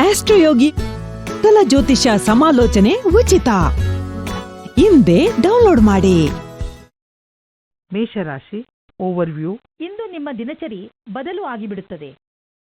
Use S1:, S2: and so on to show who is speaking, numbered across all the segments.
S1: ಆಸ್ಟ್ರೋಯೋಗಿ ಕಲ ಜ್ಯೋತಿಷ ಸಮಾಲೋಚನೆ ಉಚಿತ. ಹಿಂದೆ ಡೌನ್ಲೋಡ್ ಮಾಡಿ.
S2: ಮೇಷರಾಶಿ ಓವರ್ವ್ಯೂ.
S3: ಇಂದು ನಿಮ್ಮ ದಿನಚರಿ ಬದಲು ಆಗಿಬಿಡುತ್ತದೆ.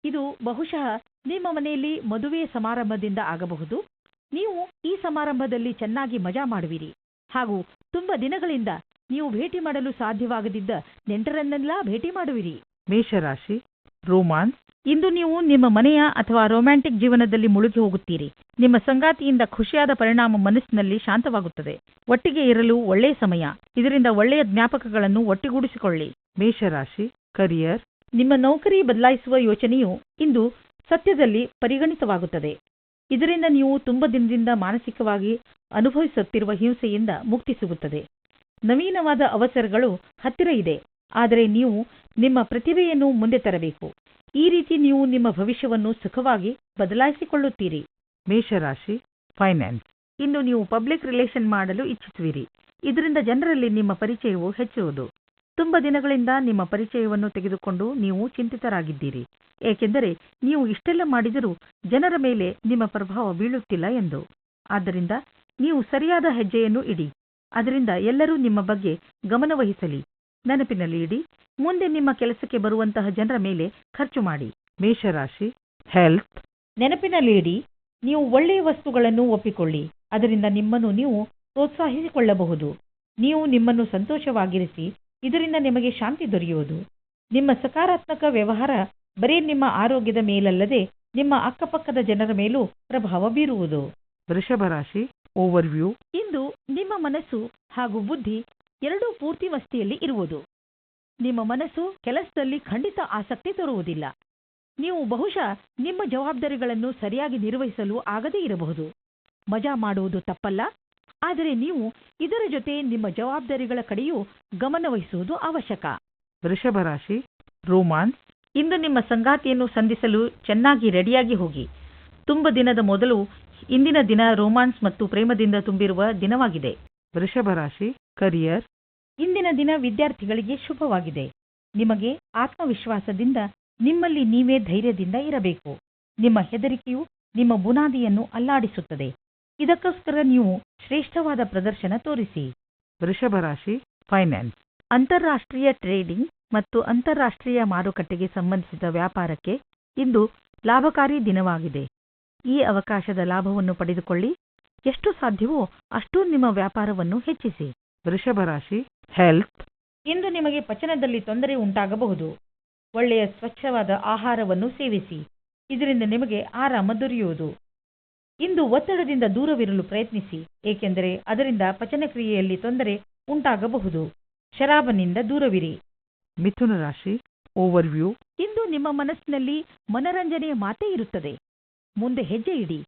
S3: ಇದು ಬಹುಶಃ ನಿಮ್ಮ ಮನೆಯಲ್ಲಿ ಮದುವೆ ಸಮಾರಂಭದಿಂದ ಆಗಬಹುದು. ನೀವು ಈ ಸಮಾರಂಭದಲ್ಲಿ ಚೆನ್ನಾಗಿ ಮಜಾ ಮಾಡುವಿರಿ. ಹಾಗೂ ತುಂಬಾ ದಿನಗಳಿಂದ ನೀವು ಭೇಟಿ ಮಾಡಲು ಸಾಧ್ಯವಾಗದಿದ್ದ ನೆಂಟರನ್ನೆಲ್ಲ ಭೇಟಿ ಮಾಡುವಿರಿ.
S2: ಮೇಷರಾಶಿ ರೋಮಾನ್ಸ್
S3: ಇಂದು ನೀವು ನಿಮ್ಮ ಮನೆಯ ಅಥವಾ ರೊಮ್ಯಾಂಟಿಕ್ ಜೀವನದಲ್ಲಿ ಮುಳುಗಿ ಹೋಗುತ್ತೀರಿ. ನಿಮ್ಮ ಸಂಗಾತಿಯಿಂದ ಖುಷಿಯಾದ ಪರಿಣಾಮ ಮನಸ್ಸಿನಲ್ಲಿ ಶಾಂತವಾಗುತ್ತದೆ. ಒಟ್ಟಿಗೆ ಇರಲು ಒಳ್ಳೆಯ ಸಮಯ. ಇದರಿಂದ ಒಳ್ಳೆಯ ಜ್ಞಾಪಕಗಳನ್ನು ಒಟ್ಟಿಗೂಡಿಸಿಕೊಳ್ಳಿ.
S2: ಮೇಷರಾಶಿ ಕರಿಯರ್
S3: ನಿಮ್ಮ ನೌಕರಿ ಬದಲಾಯಿಸುವ ಯೋಚನೆಯು ಇಂದು ಸತ್ಯದಲ್ಲಿ ಪರಿಗಣಿತವಾಗುತ್ತದೆ. ಇದರಿಂದ ನೀವು ತುಂಬ ದಿನದಿಂದ ಮಾನಸಿಕವಾಗಿ ಅನುಭವಿಸುತ್ತಿರುವ ಹಿಂಸೆಯಿಂದ ಮುಕ್ತಿ ಸಿಗುತ್ತದೆ. ನವೀನವಾದ ಅವಸರಗಳು ಹತ್ತಿರ ಇದೆ. ಆದರೆ ನೀವು ನಿಮ್ಮ ಪ್ರತಿಭೆಯನ್ನು ಮುಂದೆ ತರಬೇಕು. ಈ ರೀತಿ ನೀವು ನಿಮ್ಮ ಭವಿಷ್ಯವನ್ನು ಸುಖವಾಗಿ ಬದಲಾಯಿಸಿಕೊಳ್ಳುತ್ತೀರಿ.
S2: ಮೇಷರಾಶಿ ಫೈನಾನ್ಸ್
S3: ಇಂದು ನೀವು ಪಬ್ಲಿಕ್ ರಿಲೇಷನ್ ಮಾಡಲು ಇಚ್ಛಿಸುವಿರಿ. ಇದರಿಂದ ಜನರಲ್ಲಿ ನಿಮ್ಮ ಪರಿಚಯವು ಹೆಚ್ಚುವುದು. ತುಂಬ ದಿನಗಳಿಂದ ನಿಮ್ಮ ಪರಿಚಯವನ್ನು ತೆಗೆದುಕೊಂಡು ನೀವು ಚಿಂತಿತರಾಗಿದ್ದೀರಿ. ಏಕೆಂದರೆ ನೀವು ಇಷ್ಟೆಲ್ಲ ಮಾಡಿದರೂ ಜನರ ಮೇಲೆ ನಿಮ್ಮ ಪ್ರಭಾವ ಬೀಳುತ್ತಿಲ್ಲ ಎಂದು. ಆದ್ದರಿಂದ ನೀವು ಸರಿಯಾದ ಹೆಜ್ಜೆಯನ್ನು ಇಡಿ. ಅದರಿಂದ ಎಲ್ಲರೂ ನಿಮ್ಮ ಬಗ್ಗೆ ಗಮನವಹಿಸಲಿ. ನೆನಪಿನಲ್ಲಿ ಇಡಿ ಮುಂದೆ ನಿಮ್ಮ ಕೆಲಸಕ್ಕೆ ಬರುವಂತಹ ಜನರ ಮೇಲೆ ಖರ್ಚು ಮಾಡಿ.
S2: ಮೇಷರಾಶಿ ಹೆಲ್ತ್
S3: ನೆನಪಿನಲ್ಲಿ ಇಡಿ ನೀವು ಒಳ್ಳೆಯ ವಸ್ತುಗಳನ್ನು ಒಪ್ಪಿಕೊಳ್ಳಿ. ಅದರಿಂದ ನಿಮ್ಮನ್ನು ನೀವು ಪ್ರೋತ್ಸಾಹಿಸಿಕೊಳ್ಳಬಹುದು. ನೀವು ನಿಮ್ಮನ್ನು ಸಂತೋಷವಾಗಿರಿಸಿ ಇದರಿಂದ ನಿಮಗೆ ಶಾಂತಿ ದೊರೆಯುವುದು. ನಿಮ್ಮ ಸಕಾರಾತ್ಮಕ ವ್ಯವಹಾರ ಬರೀ ನಿಮ್ಮ ಆರೋಗ್ಯದ ಮೇಲಲ್ಲದೆ ನಿಮ್ಮ ಅಕ್ಕಪಕ್ಕದ ಜನರ ಮೇಲೂ ಪ್ರಭಾವ ಬೀರುವುದು.
S2: ವೃಷಭ ರಾಶಿ ಓವರ್ವ್ಯೂ
S3: ಇಂದು ನಿಮ್ಮ ಮನಸ್ಸು ಹಾಗೂ ಬುದ್ಧಿ ಎರಡೂ ಪೂರ್ತಿ ವಸ್ತಿಯಲ್ಲಿ ಇರುವುದು. ನಿಮ್ಮ ಮನಸ್ಸು ಕೆಲಸದಲ್ಲಿ ಖಂಡಿತ ಆಸಕ್ತಿ ತೋರುವುದಿಲ್ಲ. ನೀವು ಬಹುಶಃ ನಿಮ್ಮ ಜವಾಬ್ದಾರಿಗಳನ್ನು ಸರಿಯಾಗಿ ನಿರ್ವಹಿಸಲು ಆಗದೇ ಇರಬಹುದು. ಮಜಾ ಮಾಡುವುದು ತಪ್ಪಲ್ಲ. ಆದರೆ ನೀವು ಇದರ ಜೊತೆ ನಿಮ್ಮ ಜವಾಬ್ದಾರಿಗಳ ಕಡೆಯೂ ಗಮನವಹಿಸುವುದು ಅವಶ್ಯಕ.
S2: ವೃಷಭ ರಾಶಿ ರೋಮಾನ್ಸ್
S3: ಇಂದು ನಿಮ್ಮ ಸಂಗಾತಿಯನ್ನು ಸಂಧಿಸಲು ಚೆನ್ನಾಗಿ ರೆಡಿಯಾಗಿ ಹೋಗಿ. ತುಂಬ ದಿನದ ಮೊದಲು ಇಂದಿನ ದಿನ ರೋಮಾನ್ಸ್ ಮತ್ತು ಪ್ರೇಮದಿಂದ ತುಂಬಿರುವ ದಿನವಾಗಿದೆ.
S2: ವೃಷಭ ರಾಶಿ ಕರಿಯರ್.
S3: ಇಂದಿನ ದಿನ ವಿದ್ಯಾರ್ಥಿಗಳಿಗೆ ಶುಭವಾಗಿದೆ. ನಿಮಗೆ ಆತ್ಮವಿಶ್ವಾಸದಿಂದ ನಿಮ್ಮಲ್ಲಿ ನೀವೇ ಧೈರ್ಯದಿಂದ ಇರಬೇಕು. ನಿಮ್ಮ ಹೆದರಿಕೆಯು ನಿಮ್ಮ ಬುನಾದಿಯನ್ನು ಅಲ್ಲಾಡಿಸುತ್ತದೆ. ಇದಕ್ಕೋಸ್ಕರ ನೀವು ಶ್ರೇಷ್ಠವಾದ ಪ್ರದರ್ಶನ ತೋರಿಸಿ.
S2: ವೃಷಭ ರಾಶಿ ಫೈನಾನ್ಸ್
S3: ಅಂತಾರಾಷ್ಟ್ರೀಯ ಟ್ರೇಡಿಂಗ್ ಮತ್ತು ಅಂತಾರಾಷ್ಟ್ರೀಯ ಮಾರುಕಟ್ಟೆಗೆ ಸಂಬಂಧಿಸಿದ ವ್ಯಾಪಾರಕ್ಕೆ ಇಂದು ಲಾಭಕಾರಿ ದಿನವಾಗಿದೆ. ಈ ಅವಕಾಶದ ಲಾಭವನ್ನು ಪಡೆದುಕೊಳ್ಳಿ. ಎಷ್ಟು ಸಾಧ್ಯವೋ ಅಷ್ಟೂ ನಿಮ್ಮ ವ್ಯಾಪಾರವನ್ನು ಹೆಚ್ಚಿಸಿ.
S2: ವೃಷಭ ರಾಶಿ ಹೆಲ್ತ್
S3: ಇಂದು ನಿಮಗೆ ಪಚನದಲ್ಲಿ ತೊಂದರೆ ಉಂಟಾಗಬಹುದು. ಒಳ್ಳೆಯ ಸ್ವಚ್ಛವಾದ ಆಹಾರವನ್ನು ಸೇವಿಸಿ. ಇದರಿಂದ ನಿಮಗೆ ಆರಾಮ ದೊರೆಯುವುದು. ಇಂದು ಒತ್ತಡದಿಂದ ದೂರವಿರಲು ಪ್ರಯತ್ನಿಸಿ. ಏಕೆಂದರೆ ಅದರಿಂದ ಪಚನಕ್ರಿಯೆಯಲ್ಲಿ ತೊಂದರೆ ಉಂಟಾಗಬಹುದು. ಶರಾಬನಿಂದ ದೂರವಿರಿ.
S2: ಮಿಥುನ ರಾಶಿ ಓವರ್ವ್ಯೂ
S3: ಇಂದು ನಿಮ್ಮ ಮನಸ್ಸಿನಲ್ಲಿ ಮನರಂಜನೆಯ ಮಾತೇ ಇರುತ್ತದೆ. ಮುಂದೆ ಹೆಜ್ಜೆ ಇಡಿ.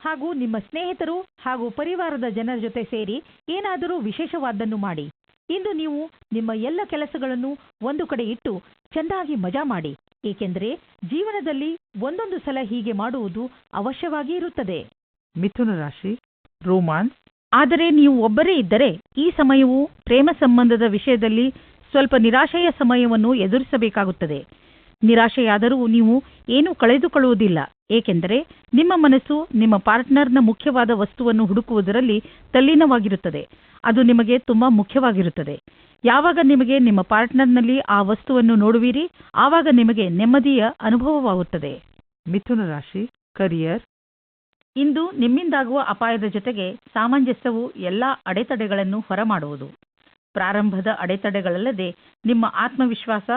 S3: ಹಾಗೂ ನಿಮ್ಮ ಸ್ನೇಹಿತರು ಹಾಗೂ ಪರಿವಾರದ ಜನರ ಜೊತೆ ಸೇರಿ ಏನಾದರೂ ವಿಶೇಷವಾದ್ದನ್ನು ಮಾಡಿ. ಇಂದು ನೀವು ನಿಮ್ಮ ಎಲ್ಲ ಕೆಲಸಗಳನ್ನು ಒಂದು ಕಡೆ ಇಟ್ಟು ಚೆಂದಾಗಿ ಮಜಾ ಮಾಡಿ. ಏಕೆಂದರೆ ಜೀವನದಲ್ಲಿ ಒಂದೊಂದು ಸಲ ಹೀಗೆ ಮಾಡುವುದು ಅವಶ್ಯವಾಗಿ ಇರುತ್ತದೆ.
S2: ಮಿಥುನ ರಾಶಿ ರೋಮಾನ್ಸ್
S3: ಆದರೆ ನೀವು ಒಬ್ಬರೇ ಇದ್ದರೆ ಈ ಸಮಯವು ಪ್ರೇಮ ಸಂಬಂಧದ ವಿಷಯದಲ್ಲಿ ಸ್ವಲ್ಪ ನಿರಾಶೆಯ ಸಮಯವನ್ನು ಎದುರಿಸಬೇಕಾಗುತ್ತದೆ. ನಿರಾಶೆಯಾದರೂ ನೀವು ಏನೂ ಕಳೆದುಕೊಳ್ಳುವುದಿಲ್ಲ. ಏಕೆಂದರೆ ನಿಮ್ಮ ಮನಸ್ಸು ನಿಮ್ಮ ಪಾರ್ಟ್ನರ್ನ ಮುಖ್ಯವಾದ ವಸ್ತುವನ್ನು ಹುಡುಕುವುದರಲ್ಲಿ ತಲ್ಲೀನವಾಗಿರುತ್ತದೆ. ಅದು ನಿಮಗೆ ತುಂಬಾ ಮುಖ್ಯವಾಗಿರುತ್ತದೆ. ಯಾವಾಗ ನಿಮಗೆ ನಿಮ್ಮ ಪಾರ್ಟ್ನರ್ನಲ್ಲಿ ಆ ವಸ್ತುವನ್ನು ನೋಡುವಿರಿ ಆವಾಗ ನಿಮಗೆ ನೆಮ್ಮದಿಯ ಅನುಭವವಾಗುತ್ತದೆ.
S2: ಮಿಥುನ ರಾಶಿ ಕರಿಯರ್
S3: ಇಂದು ನಿಮ್ಮಿಂದಾಗುವ ಅಪಾಯದ ಜೊತೆಗೆ ಸಾಮಂಜಸ್ಯವು ಎಲ್ಲಾ ಅಡೆತಡೆಗಳನ್ನು ಹೊರಮಾಡುವುದು. ಪ್ರಾರಂಭದ ಅಡೆತಡೆಗಳಲ್ಲದೆ ನಿಮ್ಮ ಆತ್ಮವಿಶ್ವಾಸ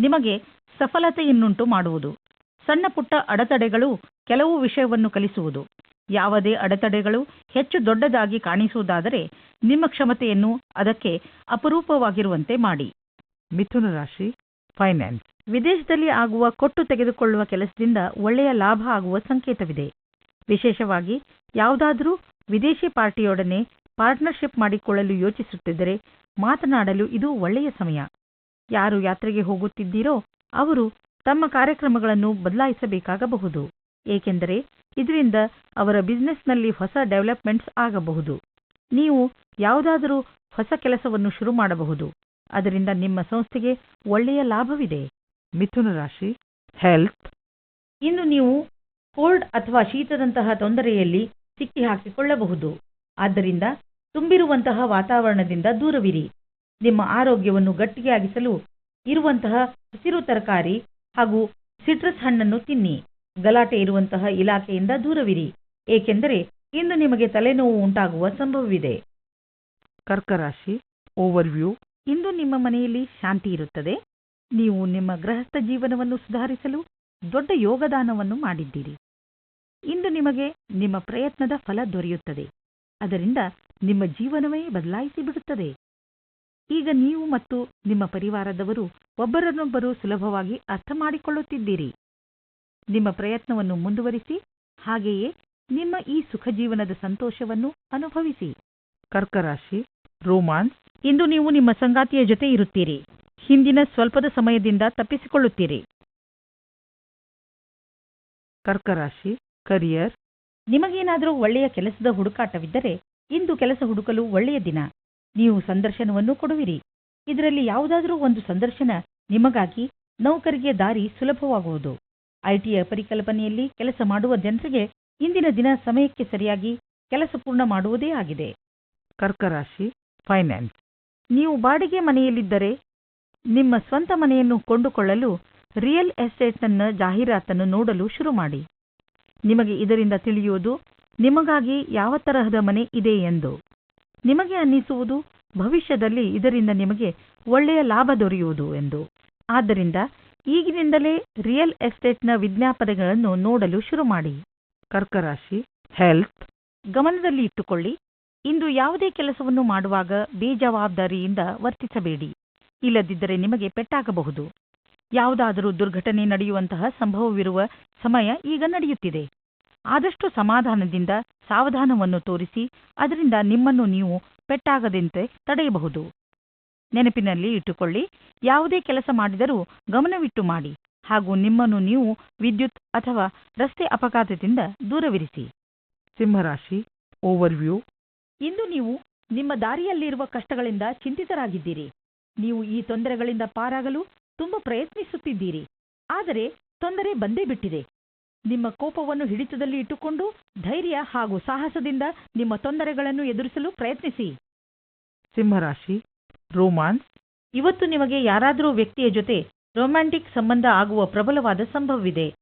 S3: ನಿಮಗೆ ಸಫಲತೆಯನ್ನುಂಟು ಮಾಡುವುದು. ಸಣ್ಣ ಪುಟ್ಟ ಅಡೆತಡೆಗಳು ಕೆಲವು ವಿಷಯವನ್ನು ಕಲಿಸುವುದು. ಯಾವುದೇ ಅಡೆತಡೆಗಳು ಹೆಚ್ಚು ದೊಡ್ಡದಾಗಿ ಕಾಣಿಸುವುದಾದರೆ ನಿಮ್ಮ ಕ್ಷಮತೆಯನ್ನು ಅದಕ್ಕೆ ಅಪರೂಪವಾಗಿರುವಂತೆ ಮಾಡಿ.
S2: ಮಿಥುನ ರಾಶಿ ಫೈನಾನ್ಸ್
S3: ವಿದೇಶದಲ್ಲಿ ಆಗುವ ಕೊಟ್ಟು ತೆಗೆದುಕೊಳ್ಳುವ ಕೆಲಸದಿಂದ ಒಳ್ಳೆಯ ಲಾಭ ಆಗುವ ಸಂಕೇತವಿದೆ. ವಿಶೇಷವಾಗಿ ಯಾವುದಾದರೂ ವಿದೇಶಿ ಪಾರ್ಟಿಯೊಡನೆ ಪಾರ್ಟ್ನರ್ಶಿಪ್ ಮಾಡಿಕೊಳ್ಳಲು ಯೋಚಿಸುತ್ತಿದ್ದರೆ ಮಾತನಾಡಲು ಇದು ಒಳ್ಳೆಯ ಸಮಯ. ಯಾರು ಯಾತ್ರೆಗೆ ಹೋಗುತ್ತಿದ್ದೀರೋ ಅವರು ತಮ್ಮ ಕಾರ್ಯಕ್ರಮಗಳನ್ನು ಬದಲಾಯಿಸಬೇಕಾಗಬಹುದು. ಏಕೆಂದರೆ ಇದರಿಂದ ಅವರ ಬಿಸ್ನೆಸ್ನಲ್ಲಿ ಹೊಸ ಡೆವಲಪ್ಮೆಂಟ್ಸ್ ಆಗಬಹುದು. ನೀವು ಯಾವುದಾದರೂ ಹೊಸ ಕೆಲಸವನ್ನು ಶುರು ಮಾಡಬಹುದು. ಅದರಿಂದ ನಿಮ್ಮ ಸಂಸ್ಥೆಗೆ ಒಳ್ಳೆಯ ಲಾಭವಿದೆ.
S2: ಮಿಥುನ ರಾಶಿ ಹೆಲ್ತ್
S3: ಇಂದು ನೀವು ಕೋಲ್ಡ್ ಅಥವಾ ಶೀತದಂತಹ ತೊಂದರೆಯಲ್ಲಿ ಸಿಕ್ಕಿ ಹಾಕಿಕೊಳ್ಳಬಹುದು ಆದ್ದರಿಂದ ತುಂಬಿರುವಂತಹ ವಾತಾವರಣದಿಂದ ದೂರವಿರಿ. ನಿಮ್ಮ ಆರೋಗ್ಯವನ್ನು ಗಟ್ಟಿಯಾಗಿಸಲು ಇರುವಂತಹ ಹಸಿರು ತರಕಾರಿ ಹಾಗೂ ಸಿಟ್ರಸ್ ಹಣ್ಣನ್ನು ತಿನ್ನಿ. ಗಲಾಟೆ ಇರುವಂತಹ ಇಲಾಖೆಯಿಂದ ದೂರವಿರಿ. ಏಕೆಂದರೆ ಇಂದು ನಿಮಗೆ ತಲೆನೋವು ಉಂಟಾಗುವ ಸಂಭವವಿದೆ.
S2: ಕರ್ಕರಾಶಿ, ಓವರ್ವ್ಯೂ,
S3: ಇಂದು ನಿಮ್ಮ ಮನೆಯಲ್ಲಿ ಶಾಂತಿ ಇರುತ್ತದೆ. ನೀವು ನಿಮ್ಮ ಗೃಹಸ್ಥ ಜೀವನವನ್ನು ಸುಧಾರಿಸಲು ದೊಡ್ಡ ಯೋಗದಾನವನ್ನು ಮಾಡಿದ್ದೀರಿ. ಇಂದು ನಿಮಗೆ ನಿಮ್ಮ ಪ್ರಯತ್ನದ ಫಲ ದೊರೆಯುತ್ತದೆ. ಅದರಿಂದ ನಿಮ್ಮ ಜೀವನವೇ ಬದಲಾಯಿಸಿ ಬಿಡುತ್ತದೆ ಈಗ ನೀವು ಮತ್ತು ನಿಮ್ಮ ಪರಿವಾರದವರು ಒಬ್ಬರನ್ನೊಬ್ಬರು ಸುಲಭವಾಗಿ ಅರ್ಥ ಮಾಡಿಕೊಳ್ಳುತ್ತಿದ್ದೀರಿ. ನಿಮ್ಮ ಪ್ರಯತ್ನವನ್ನು ಮುಂದುವರಿಸಿ ಹಾಗೆಯೇ ನಿಮ್ಮ ಈ ಸುಖ ಜೀವನದ ಸಂತೋಷವನ್ನು ಅನುಭವಿಸಿ.
S2: ಕರ್ಕರಾಶಿ ರೋಮಾನ್ಸ್
S3: ಇಂದು ನೀವು ನಿಮ್ಮ ಸಂಗಾತಿಯ ಜೊತೆ ಇರುತ್ತೀರಿ. ಹಿಂದಿನ ಸ್ವಲ್ಪದ ಸಮಯದಿಂದ ತಪ್ಪಿಸಿಕೊಳ್ಳುತ್ತೀರಿ.
S2: ಕರ್ಕರಾಶಿ ಕರಿಯರ್.
S3: ನಿಮಗೇನಾದರೂ ಒಳ್ಳೆಯ ಕೆಲಸದ ಹುಡುಕಾಟವಿದ್ದರೆ ಇಂದು ಕೆಲಸ ಹುಡುಕಲು ಒಳ್ಳೆಯ ದಿನ. ನೀವು ಸಂದರ್ಶನವನ್ನು ಕೊಡುವಿರಿ. ಇದರಲ್ಲಿ ಯಾವುದಾದರೂ ಒಂದು ಸಂದರ್ಶನ ನಿಮಗಾಗಿ ನೌಕರಿಗೆ ದಾರಿ ಸುಲಭವಾಗುವುದು. ಐಟಿಯ ಪರಿಕಲ್ಪನೆಯಲ್ಲಿ ಕೆಲಸ ಮಾಡುವ ಜನರಿಗೆ ಇಂದಿನ ದಿನ ಸಮಯಕ್ಕೆ ಸರಿಯಾಗಿ ಕೆಲಸ ಪೂರ್ಣ ಮಾಡುವುದೇ ಆಗಿದೆ.
S2: ಕರ್ಕರಾಶಿ ಫೈನಾನ್ಸ್.
S3: ನೀವು ಬಾಡಿಗೆ ಮನೆಯಲ್ಲಿದ್ದರೆ ನಿಮ್ಮ ಸ್ವಂತ ಮನೆಯನ್ನು ಕೊಂಡುಕೊಳ್ಳಲು ರಿಯಲ್ ಎಸ್ಟೇಟ್ನ ಜಾಹೀರಾತನ್ನು ನೋಡಲು ಶುರು ಮಾಡಿ. ನಿಮಗೆ ಇದರಿಂದ ತಿಳಿಯುವುದು ನಿಮಗಾಗಿ ಯಾವ ತರಹದ ಮನೆ ಇದೆ ಎಂದು. ನಿಮಗೆ ಅನ್ನಿಸುವುದು? ಭವಿಷ್ಯದಲ್ಲಿ ಇದರಿಂದ ನಿಮಗೆ ಒಳ್ಳೆಯ ಲಾಭ ದೊರೆಯುವುದು ಎಂದು. ಆದ್ದರಿಂದ ಈಗಿನಿಂದಲೇ ರಿಯಲ್ ಎಸ್ಟೇಟ್ನ ವಿಜ್ಞಾಪನೆಗಳನ್ನು ನೋಡಲು ಶುರು ಮಾಡಿ.
S2: ಕರ್ಕರಾಶಿ ಹೆಲ್ತ್
S3: ಗಮನದಲ್ಲಿ ಇಟ್ಟುಕೊಳ್ಳಿ. ಇಂದು ಯಾವುದೇ ಕೆಲಸವನ್ನು ಮಾಡುವಾಗ ಬೇಜವಾಬ್ದಾರಿಯಿಂದ ವರ್ತಿಸಬೇಡಿ. ಇಲ್ಲದಿದ್ದರೆ ನಿಮಗೆ ಪೆಟ್ಟಾಗಬಹುದು. ಯಾವುದಾದರೂ ದುರ್ಘಟನೆ ನಡೆಯುವಂತಹ ಸಂಭವವಿರುವ ಸಮಯ ಈಗ ನಡೆಯುತ್ತಿದೆ. ಆದಷ್ಟು ಸಮಾಧಾನದಿಂದ ಸಾವಧಾನವನ್ನು ತೋರಿಸಿ ಅದರಿಂದ ನಿಮ್ಮನ್ನು ನೀವು ಪೆಟ್ಟಾಗದಂತೆ ತಡೆಯಬಹುದು. ನೆನಪಿನಲ್ಲಿ ಇಟ್ಟುಕೊಳ್ಳಿ ಯಾವುದೇ ಕೆಲಸ ಮಾಡಿದರೂ ಗಮನವಿಟ್ಟು ಮಾಡಿ ಹಾಗೂ ನಿಮ್ಮನ್ನು ನೀವು ವಿದ್ಯುತ್ ಅಥವಾ ರಸ್ತೆ ಅಪಘಾತದಿಂದ ದೂರವಿರಿಸಿ.
S2: ಸಿಂಹರಾಶಿ ಓವರ್ವ್ಯೂ.
S3: ಇಂದು ನೀವು ನಿಮ್ಮ ದಾರಿಯಲ್ಲಿರುವ ಕಷ್ಟಗಳಿಂದ ಚಿಂತಿತರಾಗಿದ್ದೀರಿ. ನೀವು ಈ ತೊಂದರೆಗಳಿಂದ ಪಾರಾಗಲು ತುಂಬ ಪ್ರಯತ್ನಿಸುತ್ತಿದ್ದೀರಿ. ಆದರೆ ತೊಂದರೆ ಬಂದೇ ಬಿಟ್ಟಿದೆ. ನಿಮ್ಮ ಕೋಪವನ್ನು ಹಿಡಿತದಲ್ಲಿ ಇಟ್ಟುಕೊಂಡು ಧೈರ್ಯ ಹಾಗೂ ಸಾಹಸದಿಂದ ನಿಮ್ಮ ತೊಂದರೆಗಳನ್ನು ಎದುರಿಸಲು ಪ್ರಯತ್ನಿಸಿ.
S2: ಸಿಂಹರಾಶಿ ರೋಮಾನ್ಸ್.
S3: ಇವತ್ತು ನಿಮಗೆ ಯಾರಾದರೂ ವ್ಯಕ್ತಿಯ ಜೊತೆ ರೊಮ್ಯಾಂಟಿಕ್ ಸಂಬಂಧ ಆಗುವ ಪ್ರಬಲವಾದ ಸಂಭವವಿದೆ.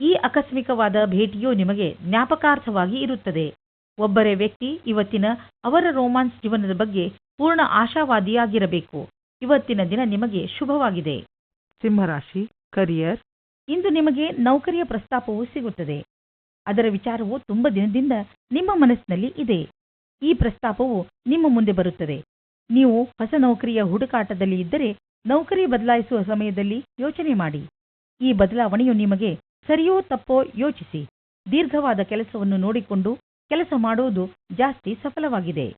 S3: ಈ ಆಕಸ್ಮಿಕವಾದ ಭೇಟಿಯು ನಿಮಗೆ ಜ್ಞಾಪಕಾರ್ಥವಾಗಿ ಇರುತ್ತದೆ. ಒಬ್ಬರೇ ವ್ಯಕ್ತಿ ಇವತ್ತಿನ ಅವರ ರೋಮಾನ್ಸ್ ಜೀವನದ ಬಗ್ಗೆ ಪೂರ್ಣ ಆಶಾವಾದಿಯಾಗಿರಬೇಕು. ಇವತ್ತಿನ ದಿನ ನಿಮಗೆ ಶುಭವಾಗಿದೆ.
S2: ಸಿಂಹರಾಶಿ ಕರಿಯರ್.
S3: ಇಂದು ನಿಮಗೆ ನೌಕರಿಯ ಪ್ರಸ್ತಾಪವು ಸಿಗುತ್ತದೆ. ಅದರ ವಿಚಾರವು ತುಂಬ ದಿನದಿಂದ ನಿಮ್ಮ ಮನಸ್ಸಿನಲ್ಲಿ ಇದೆ. ಈ ಪ್ರಸ್ತಾಪವು ನಿಮ್ಮ ಮುಂದೆ ಬರುತ್ತದೆ. ನೀವು ಹೊಸ ನೌಕರಿಯ ಹುಡುಕಾಟದಲ್ಲಿ ಇದ್ದರೆ ನೌಕರಿ ಬದಲಾಯಿಸುವ ಸಮಯದಲ್ಲಿ ಯೋಚನೆ ಮಾಡಿ. ಈ ಬದಲಾವಣೆಯು ನಿಮಗೆ ಸರಿಯೋ ತಪ್ಪೋ ಯೋಚಿಸಿ. ದೀರ್ಘವಾದ ಕೆಲಸವನ್ನು ನೋಡಿಕೊಂಡು ಕೆಲಸ ಮಾಡುವುದು ಜಾಸ್ತಿ ಸಫಲವಾಗಿದೆ.